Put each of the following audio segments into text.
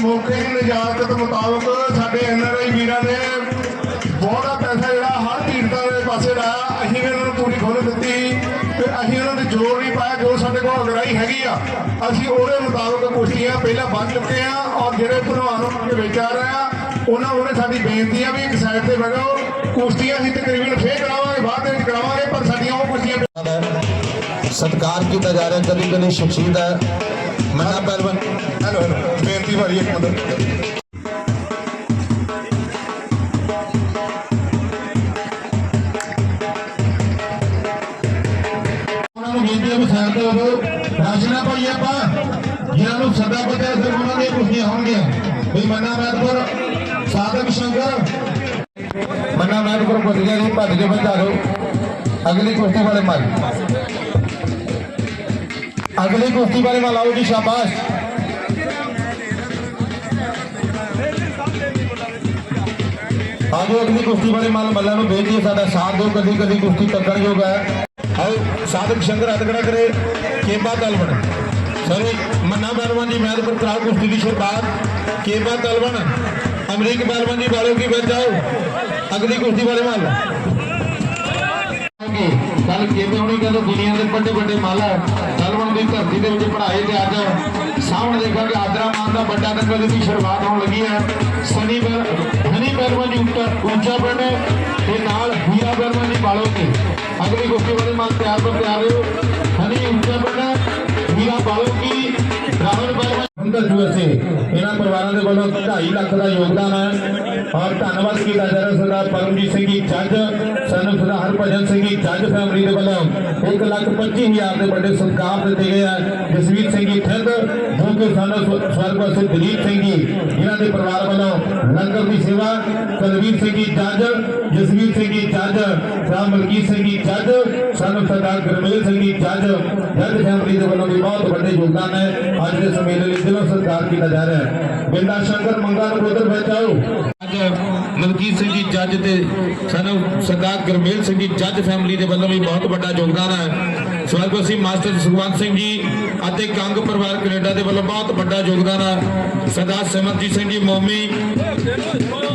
ਮੌਕੇ ਦੀ ਨਿਜਾਤ ਮੁਤਾਬਕ ਸਾਡੇ ਐਨਆਰਆਈ ਵੀਰਾਂ ਨੇ ਬਹੁਤਾ ਪੈਸਾ ਜਿਹੜਾ ਹਰ ਪੀੜਤਾਂ ਦੇ ਪਾਸੇ ਲਾਇਆ। ਅਸੀਂ ਵੀ ਉਹਨਾਂ ਨੂੰ ਪੂਰੀ ਖੁੱਲ੍ਹ ਦਿੱਤੀ ਤੇ ਅਸੀਂ ਉਹਨਾਂ 'ਤੇ ਜ਼ੋਰ ਨਹੀਂ ਪਾਇਆ ਜੋ ਸਾਡੇ ਕੋਲ ਅਗਰਾਈ ਹੈਗੀ ਆ। ਅਸੀਂ ਉਹਦੇ ਮੁਤਾਬਕ ਕੁਸ਼ਤੀਆਂ ਪਹਿਲਾਂ ਵੱਧ ਚੁੱਕੇ ਆ ਔਰ ਜਿਹੜੇ ਭਲਵਾਨ ਦੇ ਵਿੱਚ ਰਹੇ ਆ, ਉਹਨਾਂ ਉਹਨੇ ਸਾਡੀ ਬੇਨਤੀ ਆ ਵੀ ਇੱਕ ਸਾਈਡ ਤੇ ਬੈਠੋ ਕੁਸ਼ਤੀਆਂ ਅਸੀਂ ਤਕਰੀਬਨ ਫੇਰ ਕਰਾਵਾਂਗੇ, ਬਾਅਦ ਦੇ ਵਿੱਚ ਕਰਾਵਾਂਗੇ, ਪਰ ਸਾਡੀਆਂ ਉਹ ਕੁਸ਼ਤੀਆਂ ਦਾ ਸਤਿਕਾਰ ਕੀਤਾ ਜਾ ਰਿਹਾ ਕਦੀ ਕਦੀ ਸ਼ਖਸੀਅਤ ਹੈ। ਮਨਾ ਪਹਿਲਵਾਨ ਹੈਲੋ ਹੈਲੋ ਬੇਨਤੀ ਵਾਰੀ ਇੱਕ ਮਿੰਟ ਰਾਜਨਾ ਭਾਈ ਆਪਾਂ ਜਿਹਨਾਂ ਨੂੰ ਸਦਾ ਪਤਾ ਉਹਨਾਂ ਦੀਆਂ ਕੁਸ਼ਤੀਆਂ ਹੋਣਗੀਆਂ। ਵੀ ਮੰਨਾ ਮੈਦਪੁਰ ਸਾਧਕ ਸ਼ੰਕਰ। ਮੰਨਾ ਪੁੱਜ ਗਿਆ ਜੀ ਭੱਜ ਕੇ ਬਚਾ ਲਓ ਅਗਲੀ ਕੁਸ਼ਤੀ ਵਾਲੇ ਮਾਲ ਅਗਲੀ ਕੁਸ਼ਤੀ ਵਾਲੇ ਮਾਲ ਆਓ ਜੀ ਸ਼ਾਬਾਸ਼। ਆਜੋ ਅਗਲੀ ਕੁਸ਼ਤੀ ਵਾਲੇ ਮਾਲ ਮੱਲਾਂ ਨੂੰ ਬੇਨਤੀ ਹੈ, ਸਾਡਾ ਸਾਥ ਦਿਓ ਕਦੀ ਕਦੀ ਕੁਸ਼ਤੀ ਟੱਕਰਯੋਗ ਹੈ। ਆਓ ਸਾਧਕ ਸ਼ੰਕਰ ਹੱਥ ਖੜਾ ਕਰੇ, ਕੇਬਾ ਤਲਵਣ। ਸਰੀ ਮੰਨਾ ਪਹਿਲਵਾਨ ਜੀ ਮੈਦ ਪਰ ਕਰਾਓ ਕੁਸ਼ਤੀ ਦੀ ਸ਼ੁਰੂਆਤ। ਕੇਬਾ ਤਲਵਣ, ਅਮਰੀਕ ਪਹਿਲਵਾਨ ਜੀ, ਬਾਲੋ ਕੀ ਬਚ ਜਾਓ ਅਗਲੀ ਕੁਸ਼ਤੀ ਵਾਲੇ ਮਾਲ। ਕੱਲ ਕੇਬੇ ਹੋਣੀ ਕਹਿੰਦੇ ਦੁਨੀਆ ਦੇ ਵੱਡੇ ਵੱਡੇ ਮਾਲਾ ਤਲਵਣ ਦੀ ਧਰਤੀ ਦੇ ਵਿੱਚ ਪੜ੍ਹਾਏ ਤੇ ਅੱਜ ਸਾਹਮਣੇ ਦੇਖਾਂਗੇ ਆਦਰਾ ਮਾਨ ਦਾ ਵੱਡਾ ਦੰਗਲ ਦੀ ਸ਼ੁਰੂਆਤ ਹੋਣ ਲੱਗੀ ਹੈ। ਸਨੀ ਬਰ ਹਨੀ ਪਹਿਲਵਾਨ ਜੀ ਉੱਚਾ ਉੱਚਾ ਪਿੰਡ ਤੇ ਨਾਲ ਹੀਰਾ ਪਹਿਲਵਾਨ ਜੀ ਬਾਲੋ ਕੇ ਅਗਲੀ ਕੁਸ਼ਤੀ ਵਾਲੇ ਮਾਨ ਤਿਆਰ ਪਰ ਤਿਆਰ ਹੋ। ਹਨੀ ਉੱਚਾ ਪਿੰਡ ਹੀਰਾ ਬਾਲੋ ਕੀ ਰਾਹੁਲ ਪਹਿਲਵਾਨ ਅੰਦਰ ਜੂਐਸਏ ਇਹਨਾਂ ਪਰਿਵਾਰਾਂ ਦੇ ਵੱਲੋਂ 2.5 ਲੱਖ ਦਾ ਯੋਗਦਾਨ ਹੈ ਔਰ ਧੰਨਵਾਦ ਕੀਤਾ ਜਾ ਰਿਹਾ ਸਰਦਾਰ ਪਰਮਜੀਤ ਸਿੰਘ ਜੀ ਜੱਜ ਸਾਨੂੰ ਸਰਦਾਰ ਹਰਭਜਨ ਸਿੰਘ ਜੀ ਜੱਜ ਫੈਮਿਲੀ ਦੇ ਵੱਲੋਂ 1 ਲੱਖ 25 ਹਜ਼ਾਰ ਦੇ ਵੱਡੇ ਸਤਿਕਾਰ ਦਿੱਤੇ ਗਏ ਆ ਜਸਵੀਰ ਸਿੰਘ ਜੀ ਠੰਡ ਜੋ ਕਿ ਸਾਨੂੰ ਸਵ- ਸਵਰਗਵਾਸੀ ਦਲੀਪ ਸਿੰਘ ਜੀ ਇਹਨਾਂ ਦੇ ਪਰਿਵਾਰ ਵੱਲੋਂ ਲੰਗਰ ਦੀ ਸੇਵਾ ਕੁਲਵੀਰ ਸਿੰਘ ਜੀ ਜੱਜ ਜਸਵੀਰ ਸਿੰਘ ਜੀ ਜੱਜ ਸਰਦਾਰ ਮਲਕੀਤ ਸਿੰਘ ਜੀ ਜੱਜ ਸਾਨੂੰ ਸਰਦਾਰ ਗੁਰਮੇਲ ਸਿੰਘ ਜੀ ਜੱਜ ਜੱਜ ਫੈਮਿਲੀ ਦੇ ਵੱਲੋਂ ਵੀ ਬਹੁਤ ਵੱਡੇ ਯੋਗਦਾਨ ਹੈ। ਅੱਜ ਦੇ ਸਮੇਲੇ ਲਈ ਦਿਲੋਂ ਸਤਿਕਾਰ ਕੀਤਾ ਜਾ ਰਿਹਾ ਹੈ। ਬਿੰਦਾ ਸ਼ੰਕਰ ਮੰਗਾ ਨੂੰ ਉਧਰ ਬਚਾਓ। ਅੱਜ ਮਲਕੀਤ ਸਿੰਘ ਜੀ ਜੱਜ ਤੇ ਸਾਨੂੰ ਸਰਦਾਰ ਗੁਰਮੇਲ ਸਿੰਘ ਜੀ ਜੱਜ ਫੈਮਿਲੀ ਦੇ ਵੱਲੋਂ ਵੀ ਬਹੁਤ ਵੱਡਾ ਯੋਗਦਾਨ ਹੈ। ਸਵਰਗਵਾਸੀ ਮਾਸਟਰ ਸੁਖਵੰਤ ਸਿੰਘ ਜੀ ਅਤੇ ਕੰਗ ਪਰਿਵਾਰ ਕੈਨੇਡਾ ਦੇ ਵੱਲੋਂ ਬਹੁਤ ਵੱਡਾ ਯੋਗਦਾਨ ਹੈ। ਸਰਦਾਰ ਸਿਮਰਜੀਤ ਸਿੰਘ ਜੀ ਮੋਮੀ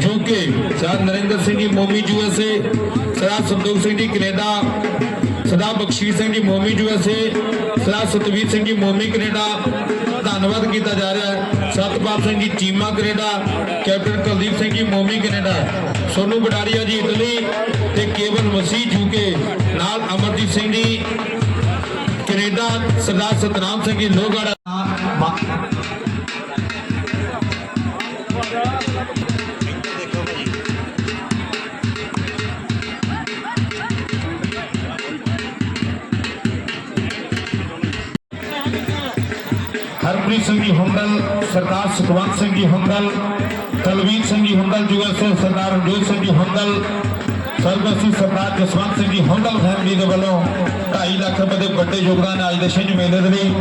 ਜੋ ਸਰਦਾਰ ਨਰਿੰਦਰ ਸਿੰਘ ਜੀ ਮੋਮੀ ਯੂਐਸਏ ਸਰਦਾਰ ਸੰਤੋਖ ਸਿੰਘ ਜੀ ਕੈਨੇਡਾ ਸਰਦਾਰ ਬਖਸ਼ੀਸ਼ ਸਿੰਘ ਜੀ, ਮੋਮੀ ਯੂਐਸਏ ਸਰਦਾਰ ਸਤਵੀਰ ਸਿੰਘ ਜੀ, ਮੋਮੀ ਕੈਨੇਡਾ। ਧੰਨਵਾਦ ਕੀਤਾ ਜਾ ਰਿਹਾ ਹੈ। Satpal Singh ji, Cheema Canada. Captain Kuldeep Singh ji, Momi Canada. Sonu ਬਡਾਰੀਆ ਜੀ, ਇਟਲੀ ਤੇ ਕੇਵਲ ਮਸੀਹ ਯੂਕੇ ਨਾਲ ਅਮਰਜੀਤ ਸਿੰਘ ਜੀ, ਕੈਨੇਡਾ। ਸਰਦਾਰ ਸਤਨਾਮ ਸਿੰਘ ਜੀ ਲੋਹਗੜ੍ਹ ਸਿੰਘ ਜੀ ਹੁੰਦਲ ਸਰਦਾਰ ਸੁਖਵੰਤ ਸਿੰਘ ਜੀ ਹੁੰਦਲ ਤਲਵੀਰ ਸਿੰਘ ਜੀ ਹੁੰਦਲ ਯੂਐਸਏ ਸਰਦਾਰ ਰਣਜੋਤ ਸਿੰਘ ਜੀ ਹੁੰਦਲ ਸਰਗਸੀ ਸਰਦਾਰ ਜਸਵੰਤ ਸਿੰਘ ਜੀ ਹੁੰਦਲ ਫੈਮਿਲੀ ਦੇ ਵੱਲੋਂ 2.5 ਲੱਖ ਰੁਪਏ ਦੇ ਵੱਡੇ ਯੋਗਦਾਨ ਅੱਜ ਦੇ ਛਿੰਝ ਮੇਲੇ ਦੇ ਲਈ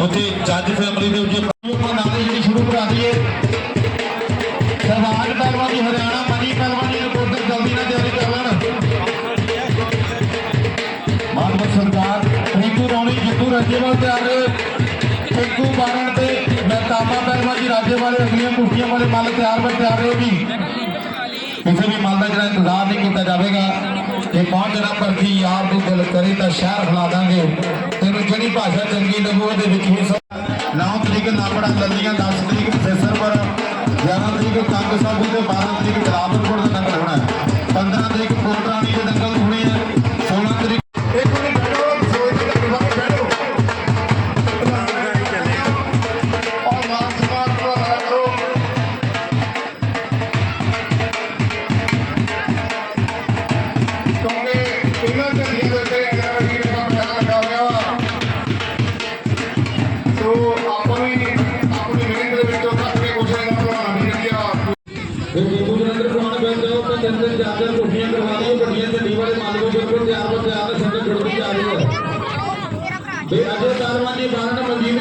ਉੱਥੇ ਜੱਜ ਫੈਮਿਲੀ ਦੇ ਉੱਤੇ ਨਾਲੇ ਜਿਹੜੀ ਸ਼ੁਰੂ ਕਰਾ ਦਈਏ। ਸਰਦਾਰ ਪਹਿਲਵਾਨ ਜੀ ਹਰਿਆਣਾ ਪਹਿਲਵਾਨ ਅਗਲੀਆਂ ਕੁਸ਼ਤੀਆਂ ਵਾਲੇ ਮੱਲ ਤਿਆਰ ਬਰ ਤਿਆਰ ਰਹੋ ਜੀ ਕਿਸੇ ਵੀ ਮੱਲ ਦਾ ਜਿਹੜਾ ਇੰਤਜ਼ਾਰ ਨਹੀਂ ਕੀਤਾ ਜਾਵੇਗਾ ਇਹ ਪਹੁੰਚ ਜਣਾ ਪਰਖੀ ਯਾਰ ਦੀ ਦਿਲ ਕਰੇ ਤਾਂ ਸ਼ਹਿਰ ਖਿਲਾ ਦਾਂਗੇ। ਤੈਨੂੰ ਜਿਹੜੀ ਭਾਸ਼ਾ ਚੰਗੀ ਲੱਗੂ, ਉਹਦੇ ਵਿੱਚ ਹੀ ਸਭ 9 ਤਰੀਕ ਨਾਪੜਾ ਲੱਲੀਆਂ 10 ਤਰੀਕ ਫੈਸਰਪੁਰ 11 ਤਰੀਕ ਕੰਗ ਸਾਬੂ ਤੇ 12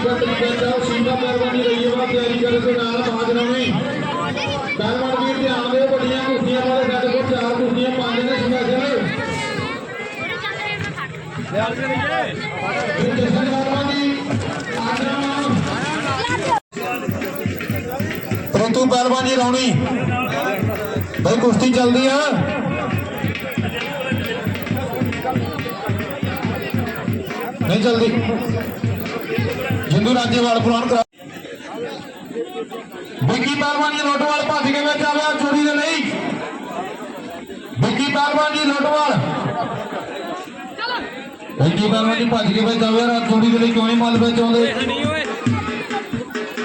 ਬਾਹਰ ਮਨਜੀਤ ਕੱਟ ਸੀਮਾ ਪਹਿਲਵਾਨ ਜੀ ਰਹੀਏ ਤਿਆਰੀ ਕਰੇ ਤੇ ਨਾਲ ਬਾਜਰਾ ਵੀ ਪਹਿਲਵਾਨ ਵੀਰ ਧਿਆਨ ਦਿਓ, ਵੱਡੀਆਂ ਕੁਰਸੀਆਂ ਵਾਲੇ ਸਾਡੇ ਕੋਲ ਚਾਰ ਕੁਰਸੀਆਂ ਪੰਜ ਨੇ ਸਪੈਸ਼ਲ ਤੇ ਜਸਨ ਪਹਿਲਵਾਨ ਜੀ ਆਜਰਾ ਪਹਿਲਵਾਨ ਜੀ, ਰੌਣੀ। ਬਈ ਕੁਸ਼ਤੀ ਚੱਲਦੀ ਆ। ਨਹੀਂ ਚੱਲਦੀ। ਜਿੰਦੂ ਰਾਜੇਵਾਲ ਪੁਰਾਣ ਕਰਾ ਬਿੱਕੀ ਪਹਿਲਵਾਨ ਜੀ ਲੋਟਵਾਲ ਭੱਜ ਕੇ ਵਿੱਚ ਆਵਿਆ ਚੋਰੀ ਦੇ ਨਹੀਂ ਬਿੱਕੀ ਪਹਿਲਵਾਨ ਜੀ ਲੋਟਵਾਲ ਬਿੱਕੀ ਪਹਿਲਵਾਨ ਜੀ ਭੱਜ ਕੇ ਵਿੱਚ ਆਵਿਆ ਚੋਰੀ ਦੇ ਲਈ ਕਿਉਂ ਨਹੀਂ ਮੱਲ ਵਿੱਚ ਆਉਂਦੇ?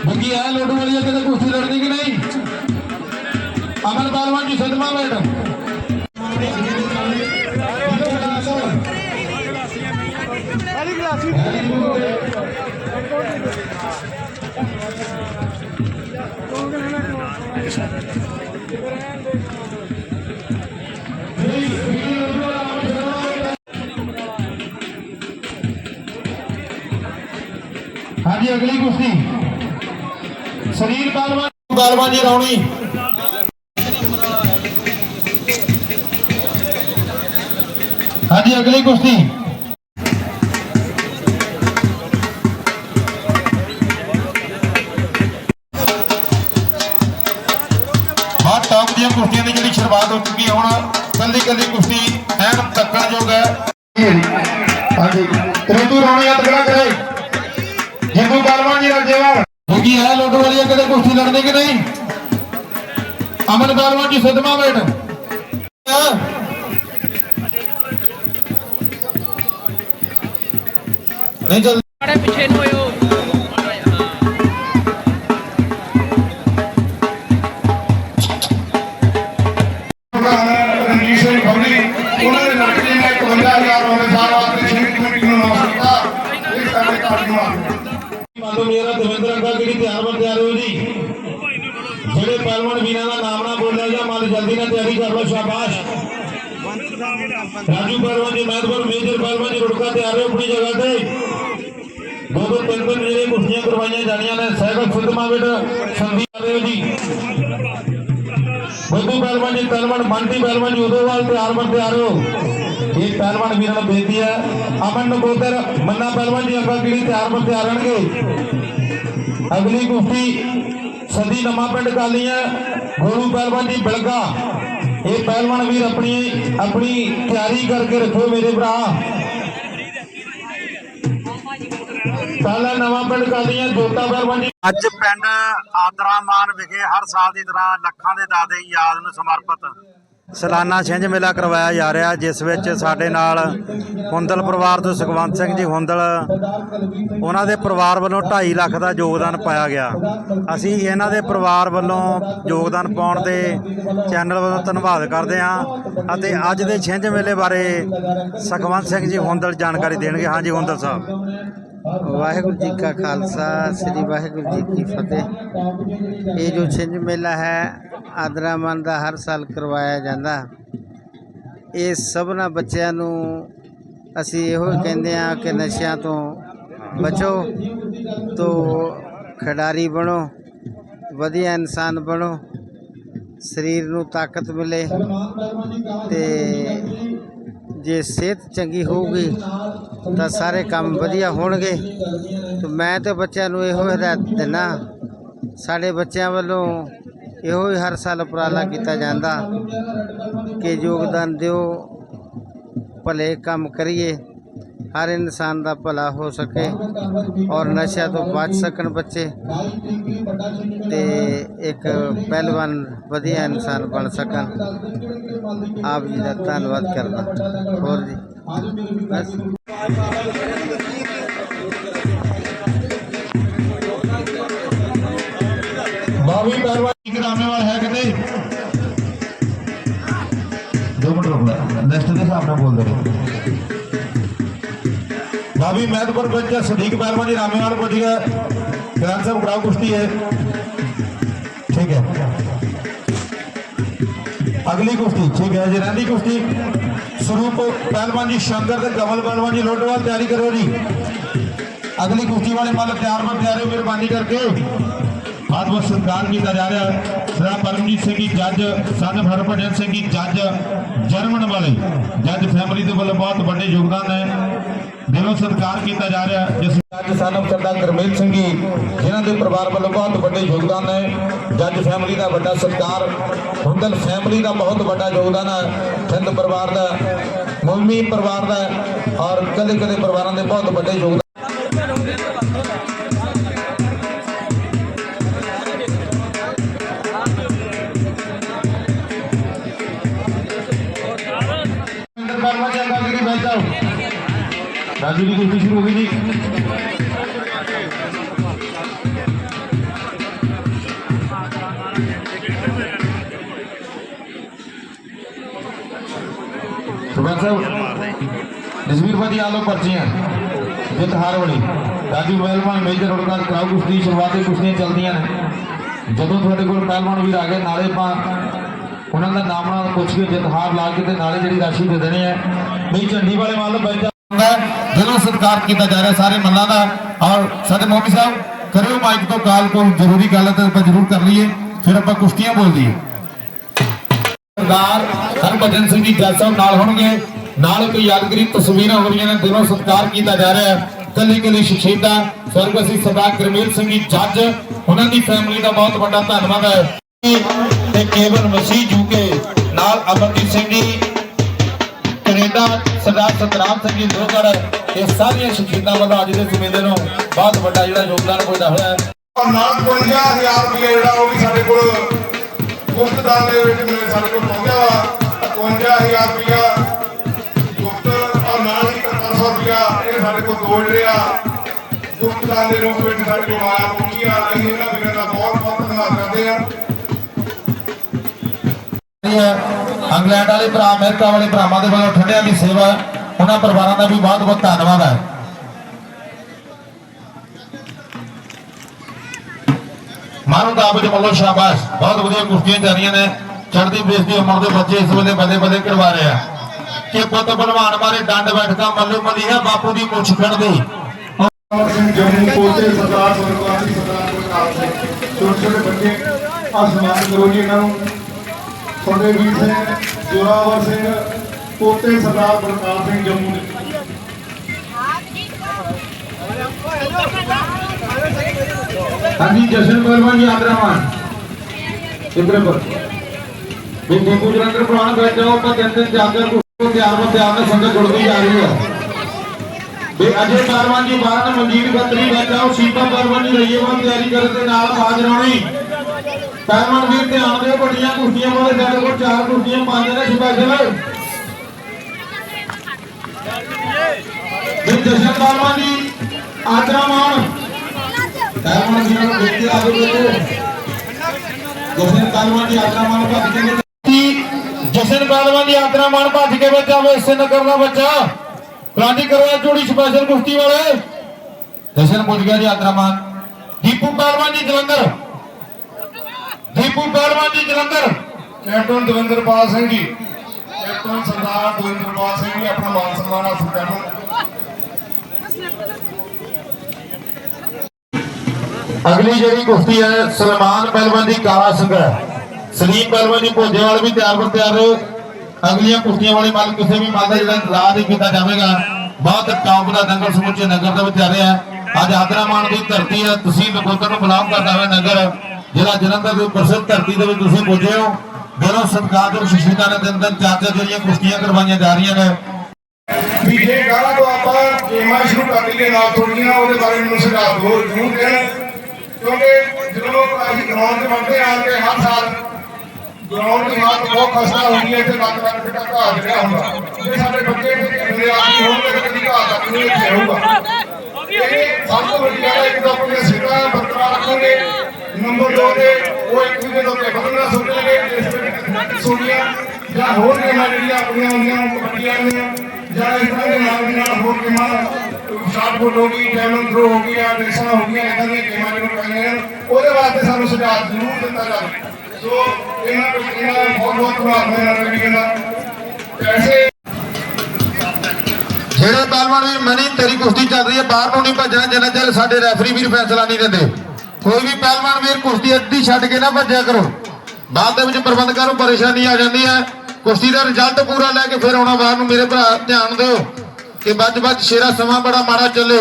ਬਿੱਕੀ ਆ ਲੋਟਵਾਲੀ ਕਿਤੇ ਕੁਸ਼ਤੀ ਲੜਦੀ ਕਿ ਨਹੀਂ? ਅਮਨ ਪਹਿਲਵਾਨ ਜੀ ਸਦਮਾ ਮੈਡਮ ਹਾਂਜੀ ਅਗਲੀ ਕੁਸ਼ਤੀ। ਸਰੀਰ ਪਹਿਲਵਾਨ ਪਹਿਲਵਾਨ ਜੀ ਰੌਣੀ। ਹਾਂਜੀ ਅਗਲੀ ਕੁਸ਼ਤੀ। ਹੁਣ ਕੱਲੀ ਕੱਲੀ ਕੁਸ਼ਤੀ ਐਨ ਤੱਕਣ ਯੋਗ ਹੈ। ਹਾਂਜੀ। ਰਿਤੂ ਰੌਣੀ ਹੱਥ ਖੜਾ ਕਰੇ ਜਿੰਦੂ ਪਹਿਲਵਾਨ ਜੀ ਰਾਜੇਵਾਲ ਕਿਉਂਕਿ ਹੈ ਲੋਟੋ ਵਾਲੀਆ ਕਦੇ ਕੁਸ਼ਤੀ ਲੜਨੀ ਕਿ ਨਹੀਂ? ਅਮਨ ਪਹਿਲਵਾਨ ਜੀ ਸਦਮਾ ਬੈਠ ਨਹੀਂ ਚੱਲ ਪਿੱਛੇ ਨੂੰ ਹੋਇਓ। ਬੋਲਿਆ ਜਾਂ ਮਨ ਜਲਦੀ ਨਾਲ ਤਿਆਰੀ ਕਰ ਲਓ, ਸ਼ਾਬਾਸ਼। ਰਾਜੂ ਪਹਿਲਵਾਨ ਜੀ ਮਹਿਦਪੁਰ ਮੇਜਰ ਪਹਿਲਵਾਨ ਜੀ, ਰੁੜਕਾ ਤਿਆਰ ਹੋ ਆਪਣੀ ਜਗ੍ਹਾ ਤੇ। ਦੋ ਜਿਹੜੇ ਕੁਸ਼ਤੀਆਂ ਕਰਵਾਈਆਂ ਜਾਣੀਆਂ ਨੇ ਸਹਿਬਲ ਸਿੱਧਮਾਵਿਟ ਸੰਦੀਪ ਕਰ ਰਹੇ ਹੋ ਜੀ। ਬੱਬੂ ਪਹਿਲਵਾਨ ਜੀ ਪਹਿਲਵਾਨ ਬੰਟੀ ਪਹਿਲਵਾਨ ਜੀ, ਉਦੋਵਾਲ ਤਿਆਰ ਬਰ ਤਿਆਰ ਹੋ ਇਹ ਪਹਿਲਵਾਨ ਵੀਰਾਂ ਨੂੰ ਬੇਨਤੀ ਹੈ, ਅਮਨ ਨਕੋਦਰ, ਮੰਨਾ ਪਹਿਲਵਾਨ ਜੀ ਅੰਕਲ ਕਿਹੜੀ ਤਿਆਰ ਬਰ ਤਿਆਰ ਰਹਿਣਗੇ? ਅਗਲੀ ਕੁਸ਼ਤੀ ਸੰਦੀ ਨਵਾਂ ਪਿੰਡ ਕਾਲੀਆਂ ਗੋਰੂ ਪਹਿਲਵਾਨ ਜੀ ਬਿਲਗਾ। ਇਹ ਪਹਿਲਵਾਨ ਵੀਰ ਆਪਣੀ ਆਪਣੀ ਤਿਆਰੀ ਕਰਕੇ ਰੱਖੋ ਮੇਰੇ ਭਰਾ। ਪਹਿਲਾ ਨਵਾਂ ਪਿੰਡ ਕਾਲੀਆਂ ਜੋਤਾ ਪਹਿਲਵਾਨ ਜੀ। ਅੱਜ ਪਿੰਡ ਆਦਰਾਮਾਨ ਵਿਖੇ ਹਰ ਸਾਲ ਦੀ ਤਰ੍ਹਾਂ ਲੱਖਾਂ ਦੇ ਦਾਦੇ ਯਾਦ ਨੂੰ ਸਮਰਪਿਤ ਸਾਲਾਨਾ ਛਿੰਝ ਮੇਲਾ ਕਰਵਾਇਆ ਜਾ ਰਿਹਾ, ਜਿਸ ਵਿੱਚ ਸਾਡੇ ਨਾਲ ਹੁੰਦਲ ਪਰਿਵਾਰ ਤੋਂ ਸੁਖਵੰਤ ਸਿੰਘ ਜੀ ਹੁੰਦਲ ਉਹਨਾਂ ਦੇ ਪਰਿਵਾਰ ਵੱਲੋਂ 2.5 ਲੱਖ ਦਾ ਯੋਗਦਾਨ ਪਾਇਆ ਗਿਆ। ਅਸੀਂ ਇਹਨਾਂ ਦੇ ਪਰਿਵਾਰ ਵੱਲੋਂ ਯੋਗਦਾਨ ਪਾਉਣ ਦੇ ਚੈਨਲ ਵੱਲੋਂ ਧੰਨਵਾਦ ਕਰਦੇ ਹਾਂ ਅਤੇ ਅੱਜ ਦੇ ਛਿੰਝ ਮੇਲੇ ਬਾਰੇ ਸੁਖਵੰਤ ਸਿੰਘ ਜੀ ਹੁੰਦਲ ਜਾਣਕਾਰੀ ਦੇਣਗੇ। ਹਾਂਜੀ ਹੁੰਦਲ ਸਾਹਿਬ। ਵਾਹਿਗੁਰੂ ਜੀ ਕਾ ਖਾਲਸਾ, ਸ੍ਰੀ ਵਾਹਿਗੁਰੂ ਜੀ ਕੀ ਫਤਿਹ। ਇਹ ਜੋ ਛਿੰਝ ਮੇਲਾ ਹੈ ਆਦਰਾਮਨ ਦਾ ਹਰ ਸਾਲ ਕਰਵਾਇਆ ਜਾਂਦਾ। ਇਹ ਸਭਨਾ ਬੱਚਿਆਂ ਨੂੰ ਅਸੀਂ ਇਹੋ ਹੀ ਕਹਿੰਦੇ ਆ ਕਿ ਨਸ਼ਿਆਂ ਤੋਂ ਬਚੋ, ਤੋਂ ਖਿਡਾਰੀ ਬਣੋ, ਵਧੀਆ ਇਨਸਾਨ ਬਣੋ, ਸਰੀਰ ਨੂੰ ਤਾਕਤ ਮਿਲੇ ਤੇ ਜੇ ਸਿਹਤ ਚੰਗੀ ਹੋਊਗੀ ਤਾਂ ਸਾਰੇ ਕੰਮ ਵਧੀਆ ਹੋਣਗੇ। ਤੇ ਮੈਂ ਤੇ ਬੱਚਿਆਂ ਨੂੰ ਇਹੋ ਹਦਾਇਤ ਦਿੰਦਾ, ਸਾਡੇ ਬੱਚਿਆਂ ਵੱਲੋਂ ਇਹੋ ਹੀ ਹਰ ਸਾਲ ਉਪਰਾਲਾ ਕੀਤਾ ਜਾਂਦਾ ਕਿ ਯੋਗਦਾਨ ਦਿਓ, ਭਲੇ ਕੰਮ ਕਰੀਏ। ਹਰ ਇਨਸਾਨ ਦਾ ਭਲਾ ਹੋ ਸਕੇ ਔਰ ਨਸ਼ਿਆਂ ਤੋਂ ਬਚ ਸਕਣ ਬੱਚੇ। ਤੇ ਇੱਕ ਪਹਿਲਵਾਨ ਵਧੀਆ ਇਨਸਾਨ ਬਣ ਸਕਣ। ਆਪ ਜੀ ਦਾ ਧੰਨਵਾਦ ਕਰਦਾ। ਹੋਰ ਜੀ। ਬਸ। ਬਾਵੀ ਪਹਿਲਵਾਨ ਜੀ ਵਾਲ ਹੈ ਕਿਤੇ? ਦੋ ਮਿੰਟ ਰੁਕ ਲੈ। ਦੇ ਹਿਸਾਬ ਨਾਲ ਬੋਲਦੇ ਰਹੋ। ਬਾਵੀ ਮਹਿਦਪੁਰ ਵਿੱਚ ਸਦੀਕ ਪਹਿਲਵਾਨ ਜੀ ਰਾਮੇਵਾਲ ਪਹੁੰਚ ਗਿਆ। ਗ੍ਰਾਮ ਸਾਹਿਬ ਬੜਾਓ ਕੁਸ਼ਤੀ ਹੈ। ਠੀਕ ਹੈ। ਅਗਲੀ ਕੁਸ਼ਤੀ, ਠੀਕ ਹੈ, ਜੀ ਰਹਿੰਦੀ ਕੁਸ਼ਤੀ, ਸਰੂਪ ਪਹਿਲਵਾਨ ਜੀ ਸ਼ੰਕਰ ਤੇ ਕਮਲ ਪਹਿਲਵਾਨ ਜੀ ਲੋਟਵਾਲ, ਤਿਆਰੀ ਕਰੋ ਜੀ। ਅਗਲੀ ਕੁਸ਼ਤੀ ਵਾਲੇ ਮੱਲ ਤਿਆਰ ਬਰ ਤਿਆਰ ਹੋ, ਮਿਹਰਬਾਨੀ ਕਰਕੇ। ਬਹੁਤ ਬਹੁਤ ਸਤਿਕਾਰ ਕੀਤਾ ਜਾ ਰਿਹਾ ਸਰਾ ਪਰਮਜੀਤ ਸਿੰਘ ਜੀ ਜੱਜ, ਸਨ ਹਰਭਜਨ ਸਿੰਘ ਜੀ ਜੱਜ, ਜਰਮਨ ਵਾਲੇ। ਜੱਜ ਫੈਮਿਲੀ ਦੇ ਵੱਲੋਂ ਬਹੁਤ ਵੱਡੇ ਯੋਗਦਾਨ ਹੈ। ਦਿਲੋਂ ਸਤਿਕਾਰ ਕੀਤਾ ਜਾ ਰਿਹਾ ਜਿਸ ਜੱਜ ਸਾਨਮ ਸਰਦਾਰ ਗੁਰਮੇਲ ਸਿੰਘ ਜੀ, ਜਿਨ੍ਹਾਂ ਦੇ ਪਰਿਵਾਰ ਵੱਲੋਂ ਬਹੁਤ ਵੱਡੇ ਯੋਗਦਾਨ ਹੈ। ਜੱਜ ਫੈਮਿਲੀ ਦਾ ਵੱਡਾ ਸਤਿਕਾਰ, ਹੁੰਦਲ ਫੈਮਿਲੀ ਦਾ ਬਹੁਤ ਵੱਡਾ ਯੋਗਦਾਨ ਹੈ। ਸਿੰਧ ਪਰਿਵਾਰ ਦਾ ਮੁਲਮੀ ਪਰਿਵਾਰ ਦਾ ਔਰ ਕਦੇ ਕਦੇ ਪਰਿਵਾਰਾਂ ਦੇ ਬਹੁਤ ਵੱਡੇ ਯੋਗਦਾਨ ਅੰਦਰ ਰਾਜੂ ਦੀ ਕੁਸ਼ਤੀ ਸ਼ੁਰੂ ਹੋ ਗਈ ਜੀ। ਸਰਪੰਚ ਸਾਹਿਬ, ਜਸਵੀਰ ਭਾਜੀ ਆ ਲੋ ਪਰਚੀਆਂ, ਜਿੱਤ ਹਾਰ ਵਾਲੀ। ਰਾਜੂ ਪਹਿਲਵਾਨ ਮੇਜਰ ਰੋਡ ਦਾ ਕਰਾਉ ਕੁਸ਼ਤੀ ਸ਼ੁਰੂਆਤੀ ਕੁਸ਼ਤੀਆਂ ਚੱਲਦੀਆਂ ਨੇ। ਜਦੋਂ ਤੁਹਾਡੇ ਕੋਲ ਪਹਿਲਵਾਨ ਵੀਰ ਆ ਗਏ, ਨਾਲੇ ਆਪਾਂ ਉਹਨਾਂ ਦਾ ਨਾਮ ਨਾਲ ਪੁੱਛ ਕੇ ਜਿੱਤ ਹਾਰ ਲਾ ਕੇ ਤੇ ਨਾਲੇ ਜਿਹੜੀ ਰਾਸ਼ੀ ਦੇ ਦੇਣੀ ਹੈ ਨਹੀਂ ਝੰਡੀ ਵਾਲੇ ਮੰਨ ਬੈਠਾ ਦਿਲੋਂ ਸਤਿਕਾਰ ਕੀਤਾ ਜਾ ਰਿਹਾ ਸਾਰੇ ਮੱਲਾਂ ਦਾ। ਔਰ ਸਾਡੇ ਮੋਦੀ ਸਾਹਿਬ, ਕਰਿਓ ਮਾਈਕ ਤੋਂ ਕਾਲ, ਕੋਈ ਜ਼ਰੂਰੀ ਗੱਲ ਹੈ ਤਾਂ ਆਪਾਂ ਜ਼ਰੂਰ ਕਰ ਲਈਏ। ਫਿਰ ਆਪਾਂ ਕੁਸ਼ਤੀਆਂ ਬੋਲ ਦਈਏ। ਸਰਦਾਰ ਹਰਭਜਨ ਸਿੰਘ ਜੀ ਜੱਜ ਸਾਹਿਬ ਨਾਲ ਹੋਣਗੇ। ਨਾਲ ਕੋਈ ਯਾਦਗਾਰੀ ਤਸਵੀਰਾਂ ਹੋ ਰਹੀਆਂ ਨੇ, ਦਿਲੋਂ ਸਤਿਕਾਰ ਕੀਤਾ ਜਾ ਰਿਹਾ ਹੈ। ਕੱਲੀ ਕੱਲੀ ਸ਼ਖਸੀਅਤਾਂ ਸਵਰਗਵਾਸੀ ਸਰਦਾਰ ਗੁਰਮੇਲ ਸਿੰਘ ਜੀ ਜੱਜ, ਉਹਨਾਂ ਦੀ ਫੈਮਿਲੀ ਦਾ ਬਹੁਤ ਵੱਡਾ ਧੰਨਵਾਦ ਹੈ। ਤੇ ਕੇਵਲ ਮਸੀਹ ਜੂਕੇ ਨਾਲ ਅਮਰਜੀਤ ਸਿੰਘ ਜੀ ਕੈਨੇਡਾ, ਸਰਦਾਰ ਸਤਨਾਮ ਸਿੰਘ ਜੀ ਦੋਗੜ ਇਹ ਸਾਰੀਆਂ ਸ਼ਖਸੀਅਤਾਂ ਵੱਲੋਂ ਅੱਜ ਦੇ ਸਮੇਂ ਨੂੰ ਬਹੁਤ ਵੱਡਾ ਜਿਹੜਾ ਯੋਗਦਾਨ ਹੋਇਆ ਹੋਇਆ ਹੈ। ਔਰ ਨਾਲ 55000 ਰੁਪਏ ਜਿਹੜਾ ਉਹ ਵੀ ਸਾਡੇ ਕੋਲ ਗੁਪਤਦਾਨ ਦੇ ਵਿੱਚ ਮੇਰੇ ਸਾਡੇ ਕੋਲ ਪਹੁੰਚਿਆ ਵਾ। 55000 ਰੁਪਇਆ ਗੁਪਤ ਔਰ ਨਾਲ ਹੀ 500 ਰੁਪਇਆ, ਇਹ ਸਾਡੇ ਕੋਲ ਦੋ ਜਿਹੜੇ ਆ। ਗੁਪਤਦਾਨ ਦੇ ਰੂਪ ਵਿੱਚ ਸਾਡੇ ਕੋਲ ਆਇਆ, ਪਹੁੰਚੀ ਅਸੀਂ ਇਹਨਾਂ ਵੀਰਾਂ ਦਾ ਬਹੁਤ ਬਹੁਤ ਧੰਨਵਾਦ ਕਰਦੇ ਹਾਂ। ਇੰਗਲੈਂਡ ਵਾਲੇ ਭਰਾ, ਅਮਰੀਕਾ ਵਾਲੇ ਭਰਾਵਾਂ ਦੇ ਵੱਲੋਂ ਠੰਡਿਆਂ ਦੀ ਸੇਵਾ, ਉਹਨਾਂ ਪਰਿਵਾਰਾਂ ਦਾ ਵੀ ਬਹੁਤ ਬਹੁਤ ਧੰਨਵਾਦ ਹੈ। ਮਾਰੋ ਦਾ ਬਜ ਮੱਲੋ ਸ਼ਾਬਾਸ਼। ਬਹੁਤ ਵਧੀਆ ਕੁਸ਼ਤੀਆਂ ਜਾ ਨੇ। ਚੜ੍ਹਦੀ ਬੇਇੱਜ਼ਤੀ ਉਮਰ ਦੇ ਬੱਚੇ ਇਸ ਵੇਲੇ ਬੱਲੇ ਬੱਲੇ ਕਰਵਾ ਰਹੇ ਆ। ਕਿ ਪੁੱਤ ਬਲਵਾਨ ਮਾਰੇ ਡੰਡ ਬੈਠਦਾ, ਮੱਲੋ ਮਲੀ ਹੈ, ਬਾਪੂ ਦੀ ਮੁੱਛ ਖੜਦੀ ਜੰਮੂ ਪੋਤੇ ਸਰਦਾਰ ਸੁਰਗਵਾਸੀ ਸਰਦਾਰ ਪ੍ਰਤਾਪ ਸਿੰਘ ਛੋਟੇ ਛੋਟੇ ਕਰੋ ਜੀ ਇਹਨਾਂ ਨੂੰ। ਤੁਹਾਡੇ ਵੀਰ ਸਿੰਘ ਜੋਰਾਵਰ ਸਿੰਘ, ਪੋਤੇ ਸਰਦਾਰ ਪ੍ਰਤਾਪ ਸਿੰਘ ਜੰਮੂ ਦੇ। ਹਾਂਜੀ, ਜਸ਼ਨ ਪਰਵਾਨ ਜੀ ਆਦਰਾਮਾਨ ਇਧਰ ਪਰ ਵੀ ਪ੍ਰਵਾਨ ਬੈਠ ਜਾਓ ਆਪਾਂ ਤਿੰਨ ਦਿਨ ਜਾਗਰ ਕੋ ਤਿਆਰ ਬਰ ਤਿਆਰ ਨਾਲ ਸੰਗਤ ਜੁੜਦੀ ਜਾ ਰਹੀ ਹੈ ਵੀ ਅਜੇ ਪਰਵਾਨ ਜੀ ਬਾਰਨ ਮਨਜੀਤ ਬੱਤਰੀ ਬੈਠ ਜਾਓ ਸੀਪਾ ਪਰਵਾਨ ਜੀ ਰਈਏਵਾਲ ਤਿਆਰੀ ਕਰਨ ਦੇ ਨਾਲ ਹਾਜ਼ਰ ਹੋਣੀ ਪਰਵਾਨ ਵੀਰ ਧਿਆਨ ਦਿਓ, ਵੱਡੀਆਂ ਕੁਰਸੀਆਂ ਵਾਲੇ ਸਾਡੇ ਕੋਲ ਚਾਰ ਕੁਰਸੀਆਂ, ਪੰਜ ਨੇ ਸਪੈਸ਼ਲ ਵੀ ਜਸ਼ਨ ਪਰਵਾਨ ਜੀ ਆਦਰਾਮਾਨ ਪਰਵਾਨ ਜੀ ਨੂੰ ਬੇਨਤੀ ਆ ਗਈ ਜਸ਼ਨ ਪਰਵਾਨ ਦੀ ਆਦਰਾਮਾਨ ਭੱਜ ਕੇ ਜਸ਼ਨ ਪਰਵਾਨ ਦੀ ਆਦਰਾਮਾਨ ਭੱਜ ਕੇ ਵਿੱਚ ਆਵੇ ਇਸੇ ਨਗਰ ਦਾ ਬੱਚਾ। ਕ੍ਰਾਂਤੀ ਕਰਵਾ ਜੋੜੀ ਸਪੈਸ਼ਲ ਕੁਸ਼ਤੀ ਵਾਲੇ। ਜਸ਼ਨ ਪੁੱਜ ਗਿਆ ਜੀ ਆਦਰਾਮਾਨ ਦੀਪੂ ਪਰਵਾਨ ਜੀ, ਜਲੰਧਰ। ਦੀਪੂ ਪਹਿਲਵਾਨ ਜੀ, ਜਲੰਧਰ। ਕੈਪਟਨ ਦਵਿੰਦਰਪਾਲ ਸਿੰਘ ਜੀ। ਕੈਪਟਨ ਸਰਦਾਰ ਦਵਿੰਦਰਪਾਲ ਸਿੰਘ ਜੀ, ਆਪਣਾ ਮਾਨ ਸਨਮਾਨ ਹਾਸਲ ਕਰਨ ਅਗਲੀ ਜਿਹੜੀ ਕੁਸ਼ਤੀ ਹੈ, ਸਲਮਾਨ ਪਹਿਲਵਾਨ ਦੀ ਕਾਲਾ ਸਿੰਘ ਸਲੀਮ ਪਹਿਲਵਾਨ ਦੀ ਭੋਜੇਵਾਲ ਵੀ ਤਿਆਰ ਬਰ ਤਿਆਰ। ਅਗਲੀਆਂ ਕੁਸ਼ਤੀਆਂ ਵਾਲੇ ਮੱਲ ਕਿਸੇ ਵੀ ਮੱਲ ਦਾ ਜਿਹੜਾ ਇੰਤਜ਼ਾਰ ਨਹੀਂ ਕੀਤਾ ਜਾਵੇਗਾ ਬਹੁਤ ਟੌਪ ਦਾ ਦੰਗਲ ਸਮੁੱਚੇ ਨਗਰ ਦੇ ਵਿੱਚ ਚੱਲ ਰਿਹਾ ਅੱਜ ਆਦਰਾਮਾਨ ਦੀ ਧਰਤੀ ਹੈ, ਤੁਸੀਂ ਨਕੋਦਰ ਨੂੰ ਬਲਾਮ ਕਰਦਾ ਹੋਇਆ ਨਗਰ। ਜਿਹੜਾ ਜਲੰਧਰ ਦੀ ਪ੍ਰਸਿੱਧ ਧਰਤੀ ਦੇ ਵਿੱਚ ਤੁਸੀਂ ਪੁੱਜੇ ਹੋ ਦਿਲੋਂ ਸਤਿਕਾਰਯੋਗ ਸ਼ਖਸੀਅਤਾਂ ਨੇ ਦਿਨ ਦਿਨ ਚਾਰ ਚਾਰ ਜਿਹੜੀਆਂ ਕੁਸ਼ਤੀਆਂ ਕਰਵਾਈਆਂ ਜਾ ਰਹੀਆਂ ਨੇ ਵੀ ਜੇ ਗਾਣਾ ਤੋਂ ਆਪਾਂ ਗੇਮਾਂ ਸ਼ੁਰੂ ਕਰ ਲਈਏ ਨਾਲ ਥੋੜੀਆਂ ਉਹਦੇ ਬਾਰੇ ਮੈਨੂੰ ਸੁਝਾਅ ਦਿਓ ਜ਼ਰੂਰ ਦੇਣ ਕਿਉਂਕਿ ਜਦੋਂ ਅਸੀਂ ਗਰਾਊਂਡ ਤੇ ਵੜਦੇ ਆ ਕੇ ਹਰ ਸਾਲ ਗਰਾਊਂਡ ਦੀ ਹਾਲਤ ਬਹੁਤ ਖਸਤਾ ਹੁੰਦੀ ਹੈ ਤੇ ਲੱਗ ਲੱਗ ਫਿੱਟਾ ਘਾਹ ਜਿਹੜਾ ਹੁੰਦਾ ਜੇ ਸਾਡੇ ਬੱਚੇ ਦੇ ਆਦਮੀ ਹੋਣਗੇ ਤਾਂ ਕਦੀ ਘਾਹ ਤੱਕ ਨਹੀਂ ਇੱਥੇ ਆਊਗਾ ਇਹ ਸਭ ਤੋਂ ਵੱਡੀ ਗੱਲ ਹੈ ਕਿ ਜਦੋਂ ਆਪਣੀਆਂ ਸਿੱਧਾ ਬਰਕਰਾਰ ਰੱਖੋਗੇ ਨੰਬਰ 2 ਤੇ ਉਹ ਇੱਕ ਦੂਜੇ ਤੋਂ ਵਧਣਾ ਸੋਚਣਗੇ ਇਸ ਵਿੱਚ ਸੋਨੀਆ ਜਾਂ ਹੋਰ ਗੇਮਾਂ ਜਿਹੜੀਆਂ ਆਪਣੀਆਂ ਹੁੰਦੀਆਂ ਕਬੱਡੀਆਂ ਦੀਆਂ ਜਾਂ ਇਸ ਤਰ੍ਹਾਂ ਦੇ ਨਾਲ ਦੀ ਨਾਲ ਹੋਰ ਗੇਮਾਂ, ਸ਼ਾਟ ਹੋ ਗਈ ਜੈਵਲਿਨ ਥਰੋ ਹੋ ਗਈ, ਜਾਂ ਰੇਸਾਂ ਹੋ ਗਈਆਂ ਇਦਾਂ ਦੀਆਂ ਗੇਮਾਂ ਜਿਹਨੂੰ ਕਹਿੰਦੇ ਉਹਦੇ ਵਾਸਤੇ ਸਾਨੂੰ ਸੁਝਾਅ ਜ਼ਰੂਰ ਦਿੱਤਾ ਜਾਵੇ। ਸੋ, ਇਹਨਾਂ ਇਹਨਾਂ ਬਹੁਤ ਬਹੁਤ ਧੰਨਵਾਦ ਮੇਰਾ ਰਵੀ ਦਾ। ਐਸੇ ਜਿਹੜੇ ਪਹਿਲਵਾਨ ਮਨੀ, ਤੇਰੀ ਕੁਸ਼ਤੀ ਚੱਲ ਰਹੀ ਹੈ, ਬਾਹਰ ਨੂੰ ਨਹੀਂ ਭੱਜਣਾ, ਜਿੰਨਾ ਚਿਰ ਸਾਡੇ ਰੈਫਰੀ ਵੀ ਫੈਸਲਾ ਨਹੀਂ ਦਿੰਦੇ। ਕੋਈ ਵੀ ਪਹਿਲਵਾਨ ਵੀਰ ਕੁਸ਼ਤੀ ਅੱਧੀ ਛੱਡ ਕੇ ਨਾ ਭੱਜਿਆ ਕਰੋ। ਬਾਅਦ ਦੇ ਵਿੱਚ ਪ੍ਰਬੰਧਕਾਂ ਨੂੰ ਪਰੇਸ਼ਾਨੀ ਆ ਜਾਂਦੀ ਹੈ। ਕੁਸ਼ਤੀ ਦਾ ਰਿਜ਼ਲਟ ਪੂਰਾ ਲੈ ਕੇ ਫਿਰ ਆਉਣਾ ਬਾਹਰ ਨੂੰ ਮੇਰੇ ਭਰਾ, ਧਿਆਨ ਦਿਓ ਕਿ ਬੱਜ ਬੱਜ ਸ਼ੇਰਾ ਸਮਾਂ ਬੜਾ ਮਾੜਾ ਚੱਲੇ।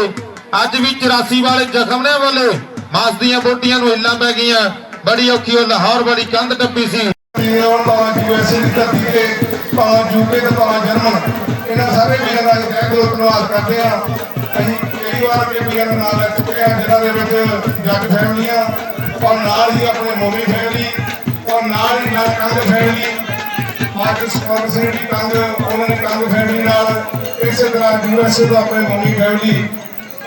ਅੱਜ ਵੀ 84 ਵਾਲੇ ਜ਼ਖਮ ਨੇ ਵਾਲੇ ਮਾਸ ਦੀਆਂ ਬੋਟੀਆਂ ਨੂੰ ਹਿੱਲਾਂ ਪੈ ਗਈਆਂ। ਬੜੀ ਔਖੀ ਉਹ ਲਾਹੌਰ ਬੜੀ ਕੰਧ ਟੱਪੀ ਸੀ। ਇੰਗਲੈਂਡ ਭਾਵੇਂ ਯੂਐਸਏ ਦੀ ਧਰਤੀ ਤੇ ਭਾਵੇਂ ਯੂਕੇ ਤੇ ਭਾਵੇਂ ਜਰਮਨ ਇਹਨਾਂ ਸਾਰੇ ਵੀਰਾਂ ਦਾ ਤਹਿ ਦਿਲੋਂ ਧੰਨਵਾਦ ਕਰਦੇ ਆ ਅਸੀਂ ਕਈ ਵਾਰ ਵੀਰਾਂ ਨਾਲ ਲੈ ਦੇ ਵਿੱਚ ਜੱਗ ਫੈਮਲੀਆਂ ਔਰ ਨਾਲ ਹੀ ਆਪਣੇ ਮੋਮੀ ਫੈਮਲੀ ਔਰ ਨਾਲ ਹੀ ਨਾਲ ਕੰਗ ਫੈਮਲੀ ਮਾਰਕ ਸਪਾਰ ਦੀ ਕੰਗ ਉਹਨਾਂ ਨੇ ਕੰਗ ਫੈਮਲੀ ਨਾਲ, ਇਸੇ ਤਰ੍ਹਾਂ ਯੂਐਸਏ ਦਾ ਆਪਣੇ ਮੋਮੀ ਫੈਮਲੀ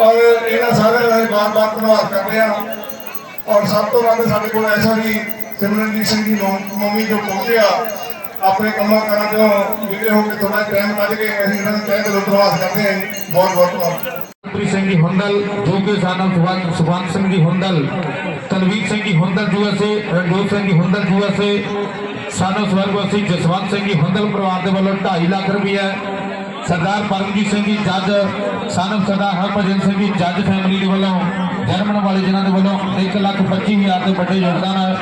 ਔਰ ਇਹਨਾਂ ਸਾਰਿਆਂ ਦਾ ਅਸੀਂ ਬਾਰ-ਬਾਰ ਧੰਨਵਾਦ ਕਰਦੇ ਆ ਔਰ ਸਭ ਤੋਂ ਵੱਧ ਸਾਡੇ ਕੋਲ ਐਸਾ ਵੀ ਸਿਮਰਨਜੀਤ ਸਿੰਘ ਜੀ ਮੋਮੀ ਮੰਮੀ ਜੋ ਪਹੁੰਚੇ ਆਪਣੇ ਕੰਮਾਂ ਕਾਰਾਂ ਤੋਂ ਵਿਹਲੇ ਹੋ ਕੇ ਥੋੜਾ ਟਾਈਮ ਕੱਢ ਕੇ ਅਸੀਂ ਇਹਨਾਂ ਨੂੰ ਤਹਿ ਦਿਲੋਂ ਧੰਨਵਾਦ ਕਰਦੇ ਹਾਂ। ਬਹੁਤ ਬਹੁਤ ਧੰਨਵਾਦ। ਪ੍ਰੀ ਸਿੰਘ ਜੀ ਹੁੰਦਲ, ਜੋ ਕਿ ਸੁਭਾਨ ਸੁਭਾਨ ਸਿੰਘ ਜੀ ਹੁੰਦਲ, ਤਨਵੀਰ ਸਿੰਘ ਜੀ ਹੁੰਦਲ ਯੂਐਸਏ ਰਣਜੋਤ ਸਿੰਘ ਜੀ ਹੁੰਦਲ ਯੂਐਸਏ ਸਾਨੂੰ ਸਵਰਗਵਾਸੀ ਜਸਵੰਤ ਸਿੰਘ ਜੀ ਹੁੰਦਲ ਪਰਿਵਾਰ ਦੇ ਵੱਲੋਂ 2.5 ਲੱਖ ਰੁਪਏ ਸਰਦਾਰ ਪਰਮਜੀਤ ਸਿੰਘ ਜੀ ਜੱਜ, ਸਾਨੂੰ ਸਰਦਾਰ ਹਰਭਜਨ ਸਿੰਘ ਜੀ ਜੱਜ ਫੈਮਿਲੀ ਦੇ ਵੱਲੋਂ ਜਰਮਨ ਵਾਲੇ ਜਿਨ੍ਹਾਂ ਦੇ ਵੱਲੋਂ 1 ਲੱਖ 25 ਹਜ਼ਾਰ ਦੇ ਵੱਡੇ ਯੋਗਦਾਨ ਹੈ।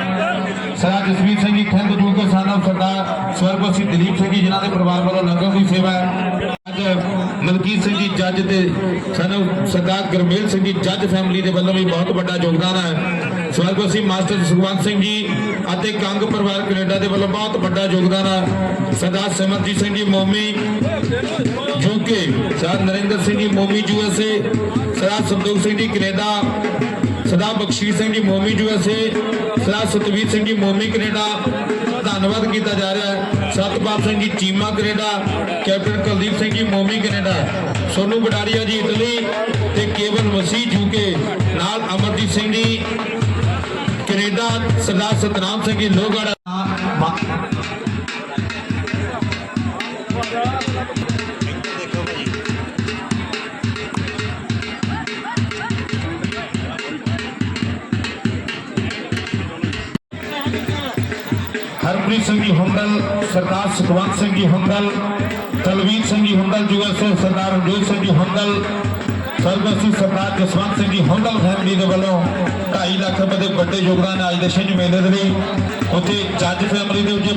ਸਰਦਾਰ ਜਸਵੀਰ ਸਿੰਘ ਜੀ ਥਿੰਦ ਸਰਦਾਰ ਸਵਰਗਵਾਸੀ ਦਲੀਪ ਸਿੰਘ ਜੀ, ਜਿਨ੍ਹਾਂ ਦੇ ਪਰਿਵਾਰ ਵੱਲੋਂ ਲੰਗਰ ਦੀ ਸੇਵਾ ਹੈ। ਅੱਜ ਮਲਕੀਤ ਸਿੰਘ ਜੀ ਜੱਜ ਤੇ ਸਾਨੂੰ ਸਰਦਾਰ ਗੁਰਮੇਲ ਸਿੰਘ ਜੀ ਜੱਜ ਫੈਮਿਲੀ ਦੇ ਵੱਲੋਂ ਵੀ ਬਹੁਤ ਵੱਡਾ ਯੋਗਦਾਨ ਹੈ। ਸਵਰਗਵਾਸੀ ਮਾਸਟਰ ਸੁਖਵੰਤ ਸਿੰਘ ਜੀ ਅਤੇ ਕੰਗ ਪਰਿਵਾਰ ਕੈਨੇਡਾ ਦੇ ਵੱਲੋਂ ਬਹੁਤ ਵੱਡਾ ਯੋਗਦਾਨ ਹੈ। ਸਰਦਾਰ ਸਿਮਰਜੀਤ ਸਿੰਘ ਜੀ ਮੋਮੀ ਯੂਕੇ ਸਰਦਾਰ ਨਰਿੰਦਰ ਸਿੰਘ ਜੀ ਮੋਮੀ ਯੂਐਸਏ ਸਰਦਾਰ ਸੰਤੋਖ ਸਿੰਘ ਜੀ ਕੈਨੇਡਾ, ਸਰਦਾਰ ਬਖਸ਼ੀਸ਼ ਸਿੰਘ ਜੀ ਮੋਮੀ ਯੂਐਸਏ ਸਰਦਾਰ ਸਤਵੀਰ ਸਿੰਘ ਜੀ ਮੋਮੀ ਕੈਨੇਡਾ ਧੰਨਵਾਦ ਕੀਤਾ ਜਾ ਰਿਹਾ ਹੈ। Satpal Singh ji, Cheema Canada, captain Kuldeep Singh ji, Momi Canada, Sonu ਬਡਾਰੀਆ ਜੀ, ਇਟਲੀ ਤੇ ਕੇਵਲ ਮਸੀਹ ਯੂਕੇ ਨਾਲ ਅਮਰਜੀਤ ਸਿੰਘ ਜੀ, ਕੈਨੇਡਾ, ਸਰਦਾਰ ਸਤਨਾਮ ਸਿੰਘ ਜੀ, ਲੋਹਗੜ੍ਹ। ਸਿੰਘ ਜੀ ਹੁੰਦਲ ਸਰਦਾਰ ਸੁਖਵੰਤ ਸਿੰਘ ਜੀ ਹੁੰਦਲ ਤਲਵੀਰ ਸਿੰਘ ਜੀ ਹੁੰਦਲ ਸਿੰਘ, ਸਰਦਾਰ ਰਣਜੋਤ ਸਿੰਘ ਜੀ ਹੁੰਦਲ ਸਰਬਸੀ ਸਰਦਾਰ ਜਸਵੰਤ ਸਿੰਘ ਜੀ ਹੁੰਦਲ ਫੈਮਿਲੀ ਦੇ ਵੱਲੋਂ 2.5 ਲੱਖ ਰੁਪਏ ਦੇ ਵੱਡੇ ਯੋਗਦਾਨ ਅੱਜ ਦੇ ਛਿੰਝ ਮੇਲੇ ਦੇ ਲਈ ਉੱਥੇ ਜੱਜ ਫੈਮਿਲੀ ਦੇ ਉੱਤੇ